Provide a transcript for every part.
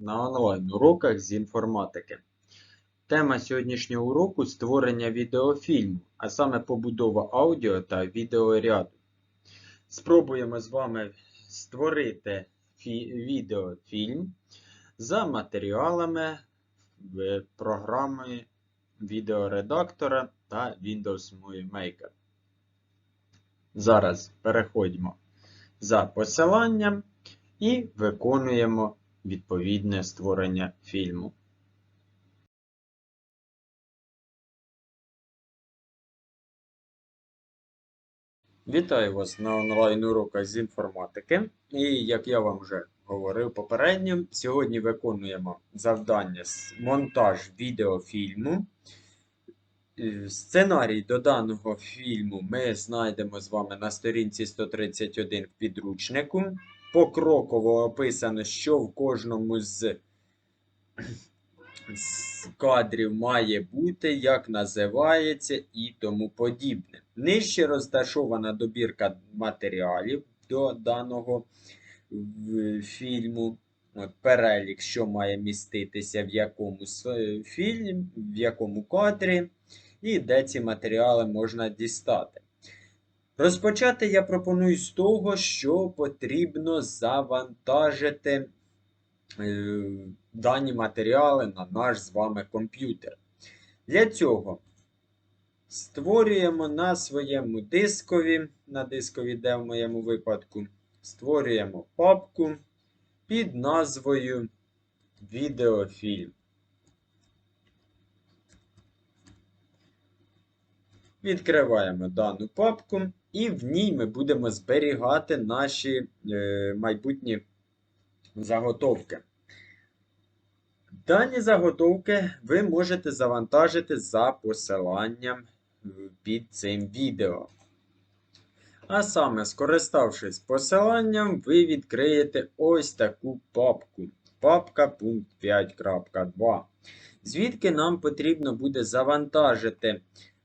на онлайн-уроках з інформатики. Тема сьогоднішнього уроку створення відеофільму, а саме побудова аудіо та відеоряду. Спробуємо з вами створити відеофільм за матеріалами програми відеоредактора та Windows Movie Maker. Зараз переходимо за посиланням і виконуємо відповідне створення фільму. Вітаю вас на онлайн-уроках з інформатики. І як я вам вже говорив попередньо, сьогодні виконуємо завдання монтаж відеофільму. Е, Сценарій до даного фільму ми знайдемо з вами на сторінці 131 в підручнику. Покроково описано, що в кожному з, з кадрів має бути, як називається і тому подібне. Нижче розташована добірка матеріалів до даного фільму. От, перелік, що має міститися в якому фільмі, в якому кадрі, і де ці матеріали можна дістати. Розпочати я пропоную з того, що потрібно завантажити е, дані матеріали на наш з вами комп'ютер. Для цього створюємо на своєму дискові, на дискові, де в моєму випадку, створюємо папку під назвою Відеофільм. Відкриваємо дану папку, і в ній ми будемо зберігати наші е, майбутні заготовки. Дані заготовки ви можете завантажити за посиланням під цим відео. А саме, скориставшись посиланням, ви відкриєте ось таку папку. Папка пункт 5.2. Звідки нам потрібно буде завантажити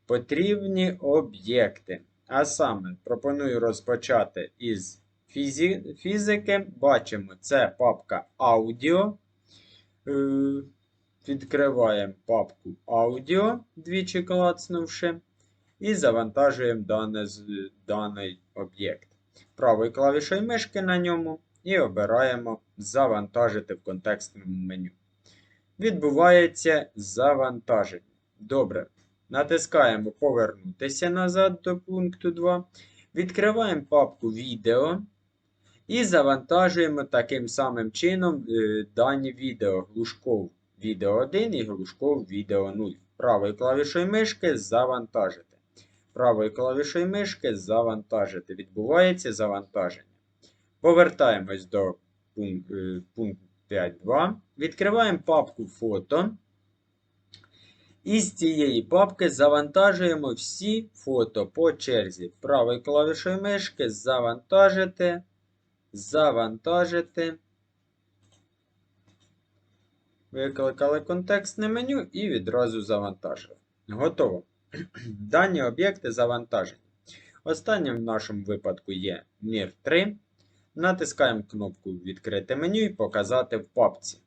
потрібні об'єкти. А саме, пропоную розпочати із фізі- фізики. Бачимо, це папка аудіо. Е, Відкриваємо папку аудіо, двічі клацнувши, і завантажуємо дане, даний об'єкт. Правою клавішою мишки на ньому і обираємо Завантажити в контекстному меню. Відбувається завантаження. Добре. Натискаємо Повернутися назад до пункту 2. Відкриваємо папку Відео. І завантажуємо таким самим чином е, дані відео Глушков відео 1 і Глушков відео 0. Правою клавішою мишки завантажити. Правою клавішою мишки завантажити. Відбувається завантаження. Повертаємось до пункту пункт 5.2. Відкриваємо папку фото. І з цієї папки завантажуємо всі фото по черзі. Правою клавішою мишки завантажити завантажити. Викликали контекстне меню і відразу завантажили. Готово. Дані об'єкти завантажені. Останнім в нашому випадку є MIR 3. Натискаємо кнопку Відкрити меню і показати в папці.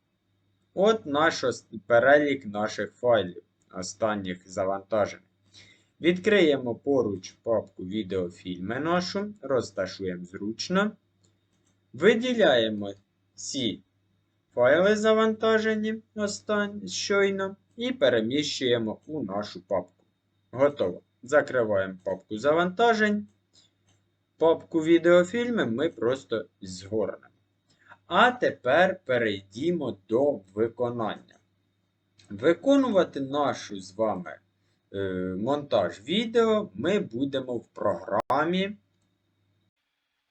От наш перелік наших файлів, останніх завантажених. Відкриємо поруч папку відеофільми нашу, розташуємо зручно. Виділяємо ці файли завантажені щойно і переміщуємо у нашу папку. Готово. Закриваємо папку завантажень. Папку відеофільми ми просто згорнемо. А тепер перейдімо до виконання. Виконувати нашу з вами е, монтаж відео ми будемо в програмі.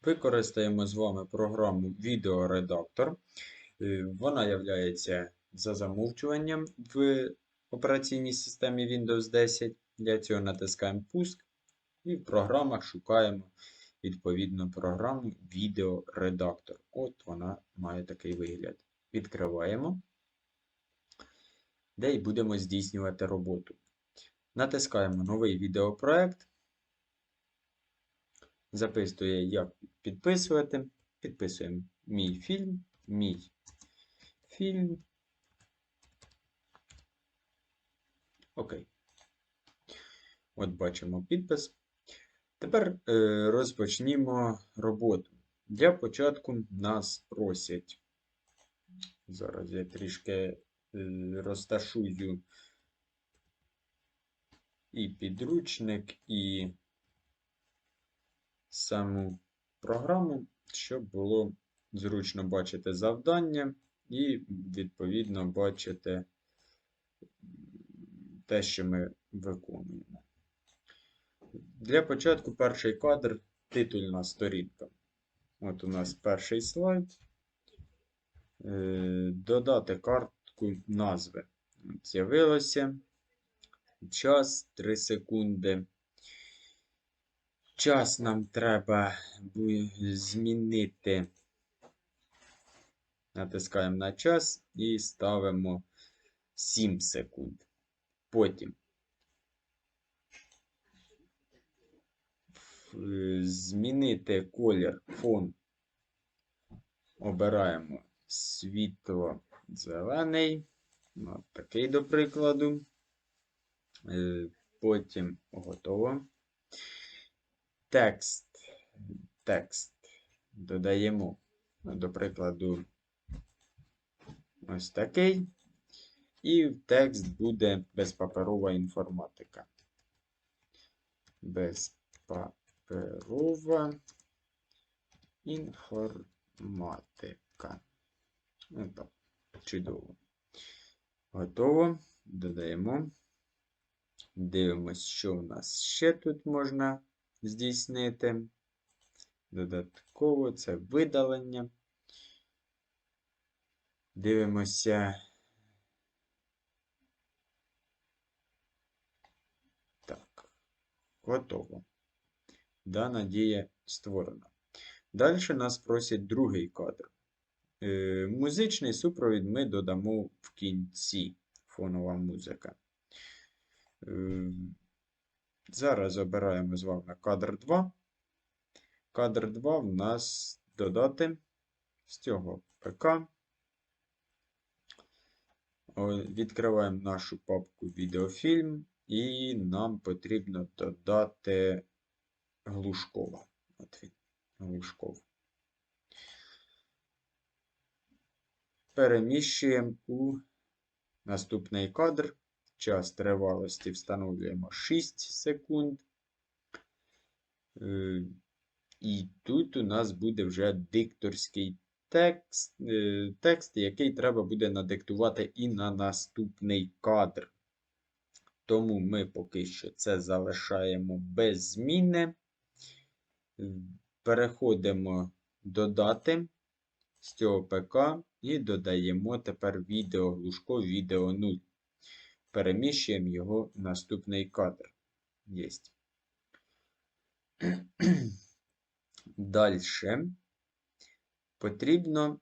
Використаємо з вами програму Відеоредактор. Е, Вона є за замовчуванням в операційній системі Windows 10. Для цього натискаємо Пуск і в програмах шукаємо відповідну програму Відеоредактор. От вона має такий вигляд. Відкриваємо, де й будемо здійснювати роботу. Натискаємо новий відеопроект. Записує, як підписувати. Підписуємо мій фільм, мій Фільм. Окей. От бачимо підпис. Тепер е, розпочнімо роботу. Для початку нас просять. Зараз я трішки розташую і підручник, і саму програму, щоб було зручно бачити завдання і, відповідно, бачити те, що ми виконуємо. Для початку перший кадр титульна сторінка. От у нас перший слайд. Е, Додати картку назви. З'явилося. Час 3 секунди. Час нам треба змінити. Натискаємо на час і ставимо 7 секунд. Потім змінити колір фон. Обираємо світло зелений. От такий до прикладу. Е, Потім готово. Текст. Текст додаємо, ну, до прикладу, ось такий. І текст буде безпаперова інформатика. Безпаперова інформатика. Ну, так, чудово. Готово. Додаємо. Дивимось, що в нас ще тут можна здійснити. Додатково це видалення. Дивимося. Так, готово. Дана дія створена. Далі нас просять другий кадр. Е, музичний супровід ми додамо в кінці. Фонова музика. Е, Зараз обираємо з вами кадр 2. Кадр 2 в нас додати з цього ПК. Відкриваємо нашу папку відеофільм і нам потрібно додати Глушкова. От він, Глушков. Переміщуємо у наступний кадр. Час тривалості встановлюємо 6 секунд. Е, І тут у нас буде вже дикторський текст, е, текст, який треба буде надиктувати і на наступний кадр. Тому ми поки що це залишаємо без зміни. Е, Переходимо додати з цього ПК і додаємо тепер відео глушко, відео 0 переміщуємо його в наступний кадр. Далі потрібно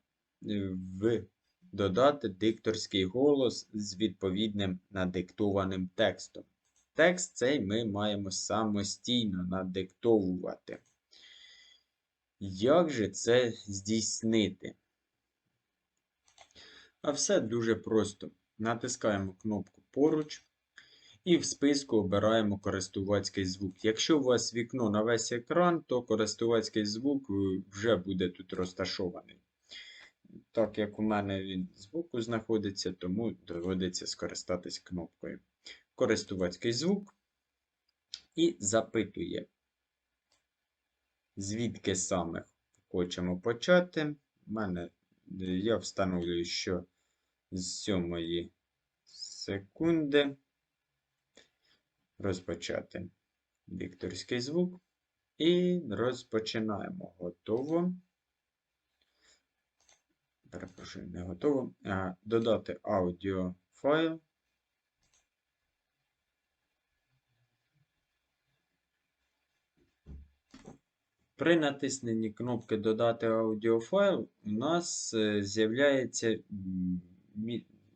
е, в додати дикторський голос з відповідним надиктованим текстом. Текст цей ми маємо самостійно надиктовувати. Як же це здійснити? А все дуже просто. Натискаємо кнопку поруч і в списку обираємо користувацький звук. Якщо у вас вікно на весь екран, то користувацький звук вже буде тут розташований. Так як у мене він збоку знаходиться, тому доводиться скористатись кнопкою. Користувацький звук і запитує, звідки саме хочемо почати. У мене я встановлюю, що з 7 секунди розпочати дикторський звук. І розпочинаємо. Готово. Перепрошую, не готово. Додати аудіофайл. При натисненні кнопки Додати аудіофайл у нас е, з'являється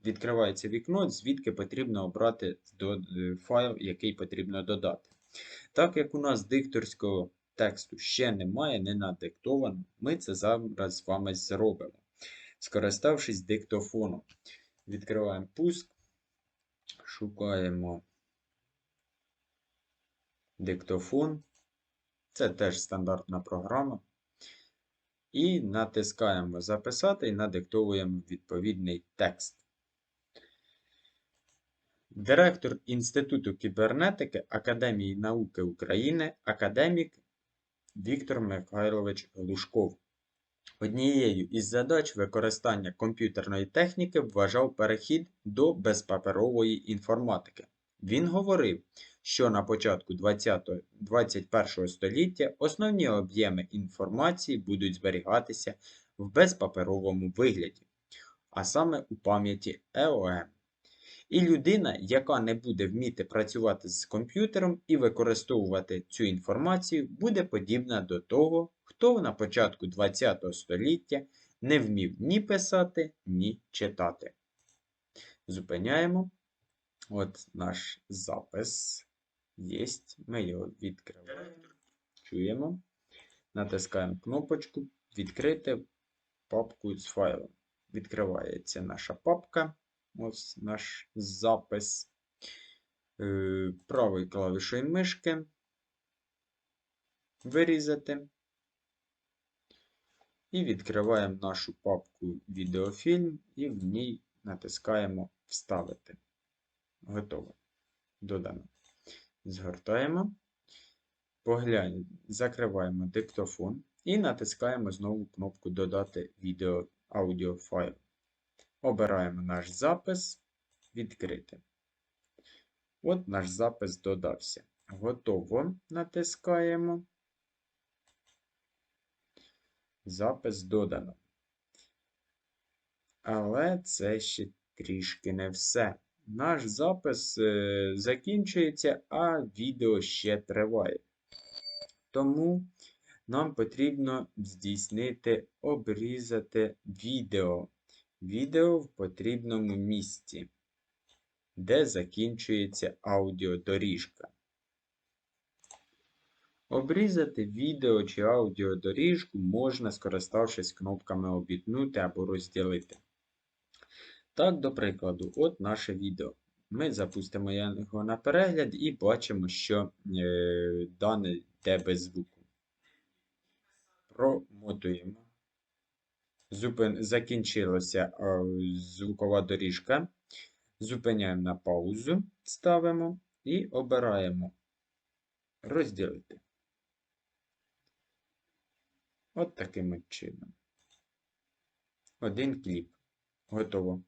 відкривається вікно, звідки потрібно обрати е, файл, який потрібно додати. Так як у нас дикторського тексту ще немає, не надиктовано, ми це зараз з вами зробимо. скориставшись диктофоном. Відкриваємо пуск, шукаємо диктофон. Це теж стандартна програма. І натискаємо Записати і надиктовуємо відповідний текст. Директор Інституту кібернетики Академії науки України, академік Віктор Михайлович Глушков. Однією із задач використання комп'ютерної техніки вважав перехід до безпаперової інформатики. Він говорив, що на початку 20-21 століття основні об'єми інформації будуть зберігатися в безпаперовому вигляді, а саме у пам'яті ЕОМ. І людина, яка не буде вміти працювати з комп'ютером і використовувати цю інформацію, буде подібна до того, хто на початку ХХ століття не вмів ні писати, ні читати. Зупиняємо. От наш запис є. Ми його відкриваємо. Чуємо. Натискаємо кнопочку Відкрити папку з файлом. Відкривається наша папка. Ось наш запис. Е, правою клавішою мишки. Вирізати. І відкриваємо нашу папку відеофільм і в ній натискаємо Вставити. Готово. Додано. Згортаємо. Поглянь, закриваємо диктофон і натискаємо знову кнопку Додати відео аудіофайл. Обираємо наш запис, відкрити. От наш запис додався. Готово натискаємо. Запис додано. Але це ще трішки не все. Наш запис е, закінчується, а відео ще триває. Тому нам потрібно здійснити обрізати відео. Відео в потрібному місці, де закінчується аудіодоріжка. Обрізати відео чи аудіодоріжку можна, скориставшись кнопками Обітнути або розділити. Так, до прикладу, от наше відео. Ми запустимо його на перегляд і бачимо, що е, дане йде без звуку. Промотуємо. Зупин... Закінчилася е, звукова доріжка. Зупиняємо на паузу, ставимо і обираємо розділити. От таким чином. Один кліп. Готово.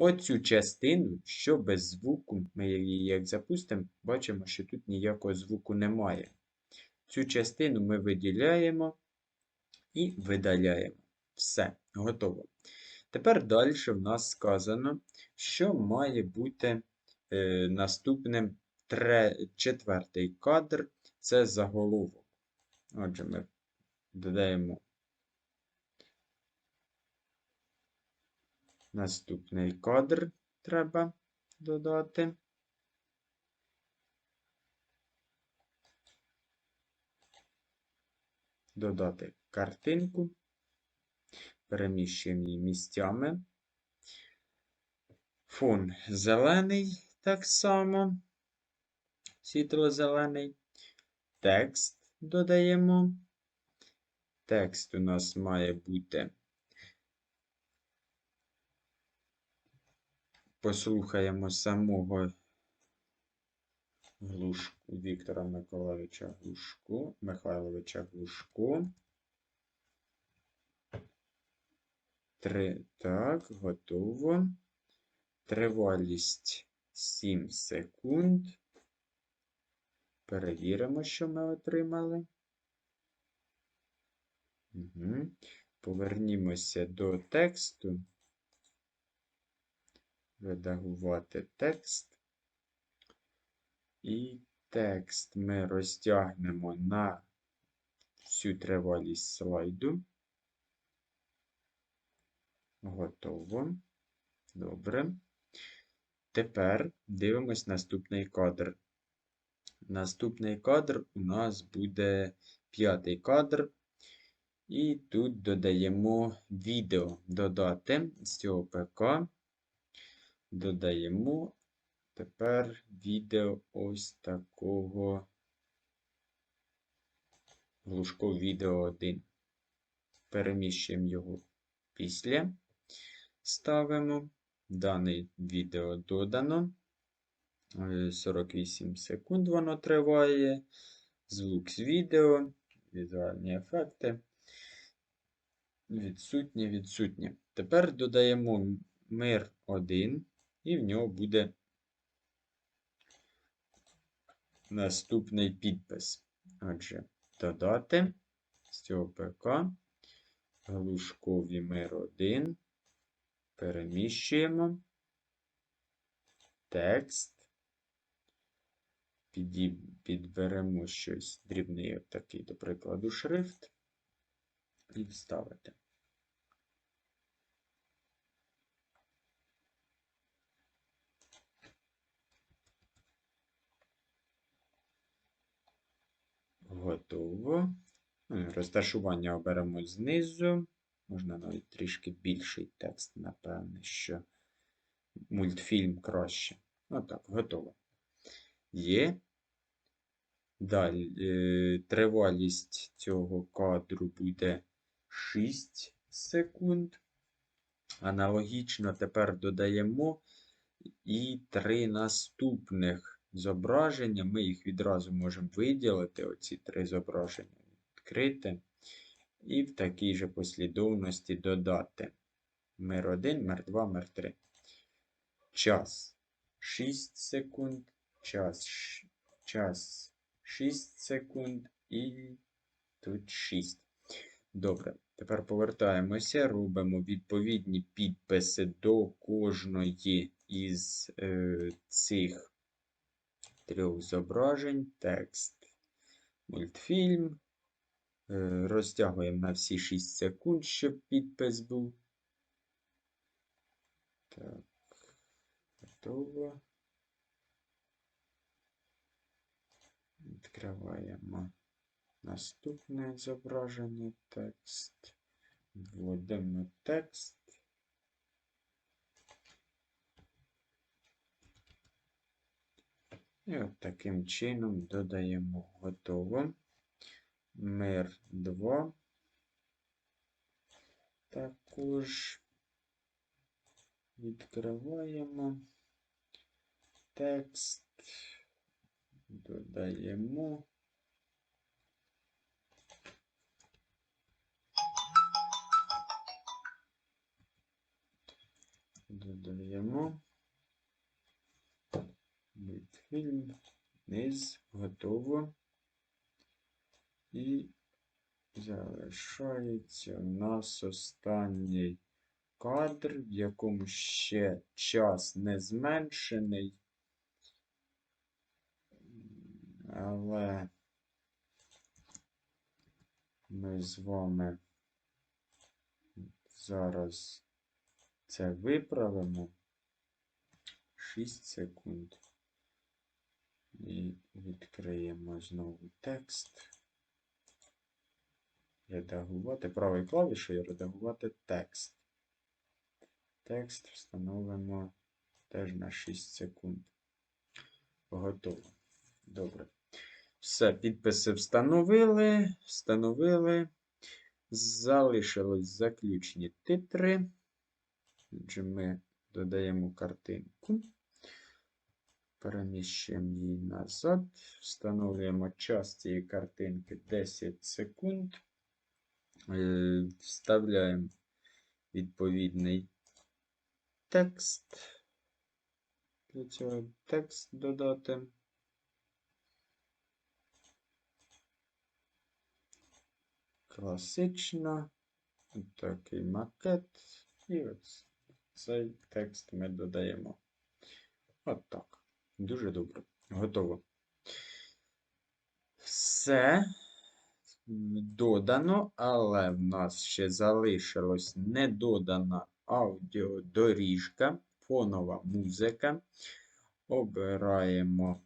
Оцю частину, що без звуку, ми її як запустимо, бачимо, що тут ніякого звуку немає. Цю частину ми виділяємо і видаляємо. Все, готово. Тепер далі в нас сказано, що має бути е, наступним тре, четвертий кадр це заголовок. Отже, ми додаємо Наступний кадр треба додати. Додати картинку, переміщуємо її місцями. Фон зелений так само, світло-зелений. Текст додаємо. Текст у нас має бути послухаємо самого Глушку, Віктора Миколаївича Глушку, Михайловича Глушку. Три. Так, готово. Тривалість 7 секунд. Перевіримо, що ми отримали. Угу. Повернімося до тексту редагувати текст. І текст ми розтягнемо на всю тривалість слайду. Готово. Добре. Тепер дивимось наступний кадр. Наступний кадр у нас буде п'ятий кадр. І тут додаємо відео. Додати з цього ПК. Додаємо тепер відео ось такого глушко відео 1. Переміщуємо його після. Ставимо. Дане відео додано. Е, 48 секунд воно триває. Звук з відео, візуальні ефекти. Відсутні, відсутні. Тепер додаємо мир 1, і в нього буде наступний підпис. Отже, додати з цього ПК глушкові мир 1. Переміщуємо текст. Підберемо щось дрібний, такий, до прикладу, шрифт. І вставити. Готово. Ну, Розташування оберемо знизу. Можна навіть трішки більший текст, напевне, що мультфільм краще. Отак, готово. Є. Далі е, тривалість цього кадру буде 6 секунд. Аналогічно тепер додаємо і три наступних зображення. Ми їх відразу можемо виділити, оці три зображення відкрити. І в такій же послідовності додати мир 1, мир 2, мир 3. Час 6 секунд, час, час 6 секунд і тут 6. Добре, тепер повертаємося, робимо відповідні підписи до кожної із е, цих трьох зображень. Текст, мультфільм. Е, розтягуємо на всі 6 секунд, щоб підпис був. Так, готово. Відкриваємо наступне зображення, текст. Вводимо текст. І от таким чином додаємо готово. Мир 2. Також відкриваємо текст, додаємо. Додаємо мультфільм, низ, готово. І залишається у нас останній кадр, в якому ще час не зменшений. Але ми з вами зараз це виправимо 6 секунд. І відкриємо знову текст. Редагувати правою клавішою редагувати текст. Текст встановимо теж на 6 секунд. Готово. Добре. Все, підписи встановили. Встановили. Залишилось заключні титри. Отже, ми додаємо картинку. Переміщуємо її назад. Встановлюємо час цієї картинки 10 секунд. Е, Вставляємо відповідний текст. Для цього текст додати. Класично. Такий макет. І ось цей текст ми додаємо. От так. Дуже добре. Готово. Все додано, але в нас ще залишилось недодана аудіодоріжка, фонова музика. Обираємо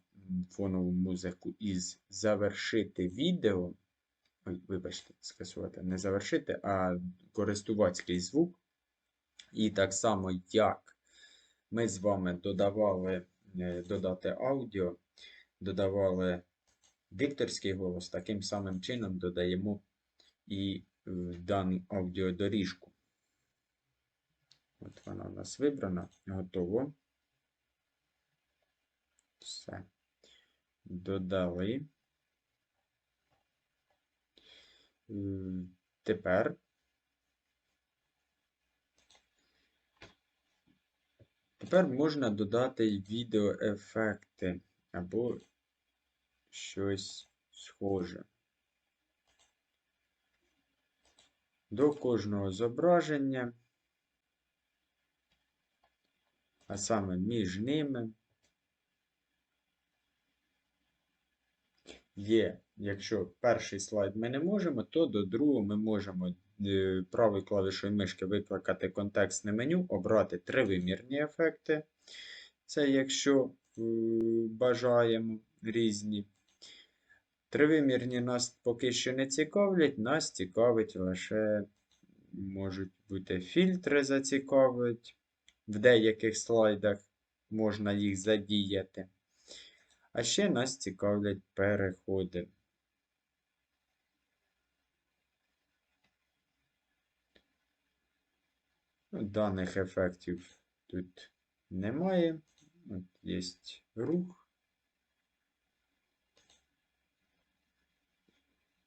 фонову музику із завершити відео. Ой, вибачте, скасувати, не завершити, а користувацький звук. І так само, як ми з вами додавали додати аудіо, додавали дикторський голос, таким самим чином додаємо і дану аудіодоріжку. От вона у нас вибрана, готово. Все. Додали. Е, Тепер Тепер можна додати й відеоефекти або щось схоже. До кожного зображення, а саме між ними є, якщо перший слайд ми не можемо, то до другого ми можемо правою клавішою мишки викликати контекстне меню, обрати тривимірні ефекти. Це якщо е, бажаємо різні. Тривимірні нас поки що не цікавлять, нас цікавить лише можуть бути фільтри зацікавить. В деяких слайдах можна їх задіяти. А ще нас цікавлять переходи. Даних ефектів тут немає. От Є рух.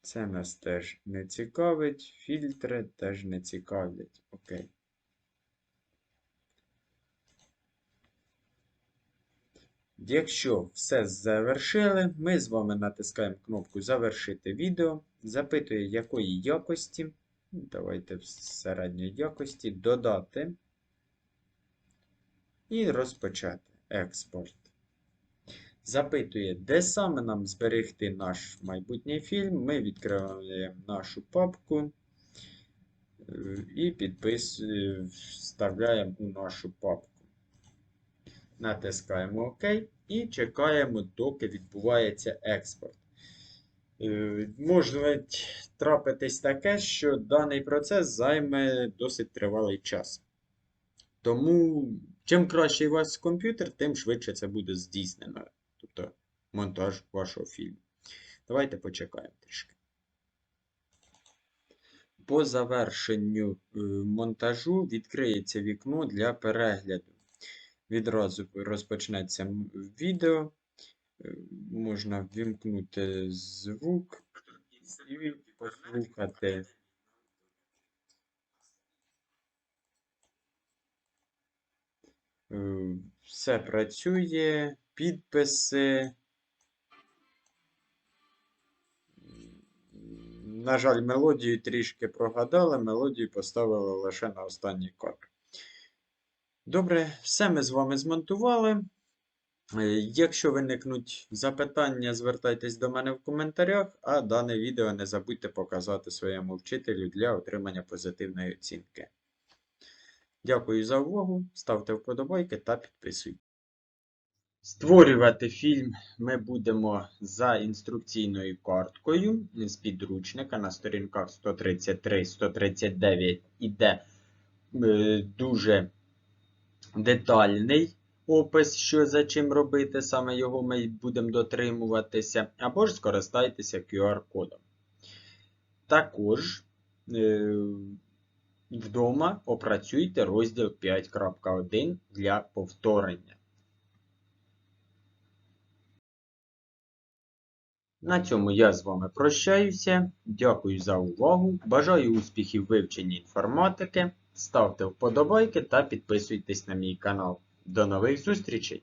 Це нас теж не цікавить. Фільтри теж не цікавлять. Окей. Якщо все завершили, ми з вами натискаємо кнопку Завершити відео. Запитує, якої якості. Давайте в середньої якості додати і розпочати експорт. Запитує, де саме нам зберегти наш майбутній фільм. Ми відкриваємо нашу папку е, і вставляємо у нашу папку. Натискаємо ОК і чекаємо, доки відбувається експорт. Е, Може трапитись таке, що даний процес займе досить тривалий час. Тому, чим кращий у вас комп'ютер, тим швидше це буде здійснено. Тобто монтаж вашого фільму. Давайте почекаємо трішки. По завершенню е, монтажу відкриється вікно для перегляду. Відразу розпочнеться відео. Е, можна ввімкнути звук і послухати. Е, все працює, підписи. На жаль, мелодію трішки прогадали, мелодію поставили лише на останній кадр. Добре, все ми з вами змонтували. Е, якщо виникнуть запитання, звертайтесь до мене в коментарях, а дане відео не забудьте показати своєму вчителю для отримання позитивної оцінки. Дякую за увагу, ставте вподобайки та підписуйтесь. Створювати фільм ми будемо за інструкційною карткою з підручника на сторінках 133-139 іде е, дуже детальний опис, що за чим робити, саме його ми будемо дотримуватися, або ж скористайтеся QR-кодом. Також е, вдома опрацюйте розділ 5.1 для повторення. На цьому я з вами прощаюся. Дякую за увагу. Бажаю успіхів в вивченні інформатики. Ставте вподобайки та підписуйтесь на мій канал. До нових зустрічей!